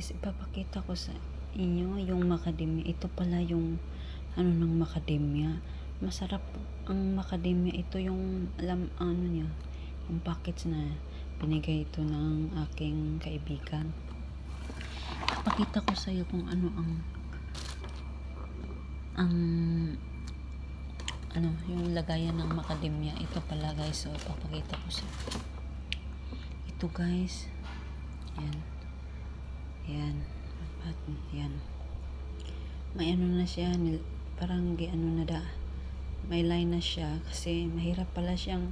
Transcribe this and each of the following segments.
Guys, ipapakita ko sa inyo yung macadamia. Ito pala yung ano ng macadamia. Masarap ang macadamia. Ito yung alam ano niya, yung packets na binigay ito ng aking kaibigan. Ipapakita ko sa iyo kung ano ang ang ano, yung lagayan ng macadamia. Ito pala guys, so ipapakita ko sa Ito guys. Yan. Yan. At, yan. May ano na siya, parang ano na da. May line na siya kasi mahirap pala siyang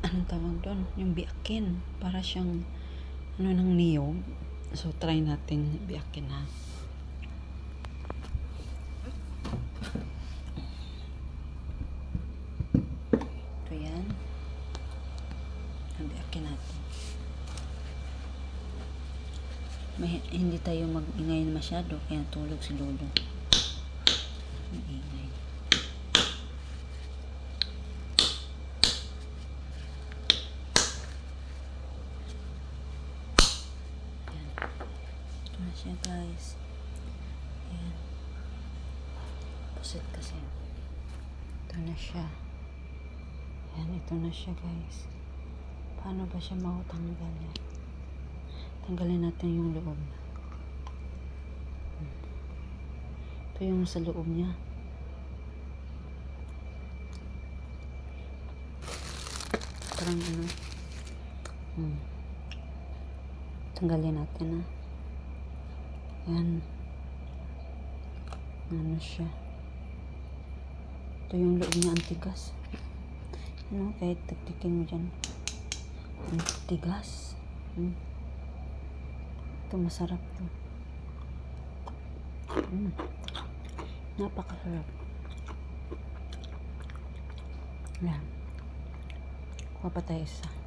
anong tawag doon? Yung biakin. Para siyang ano ng niyog. So, try natin biakin ha. Ito yan. Biakin natin. May, hindi tayo mag-ingay masyado kaya tulog si Lolo. Maingay. Yan. Ito na siya guys. Ayan. Pusit kasi. Ito na siya. Ayan, ito na siya guys. Paano ba siya mautanggal yan? Tanggalin natin yung loob. Hmm. Ito yung sa loob niya. Parang ano. Hmm. Tanggalin natin ha. Yan. Ano siya. Ito yung loob niya, ang tigas. Ano, kahit tagtikin mo dyan. Ang. Hmm. Ito masarap to. Mm. Napakasarap. Yan. Kuha pa tayo isa.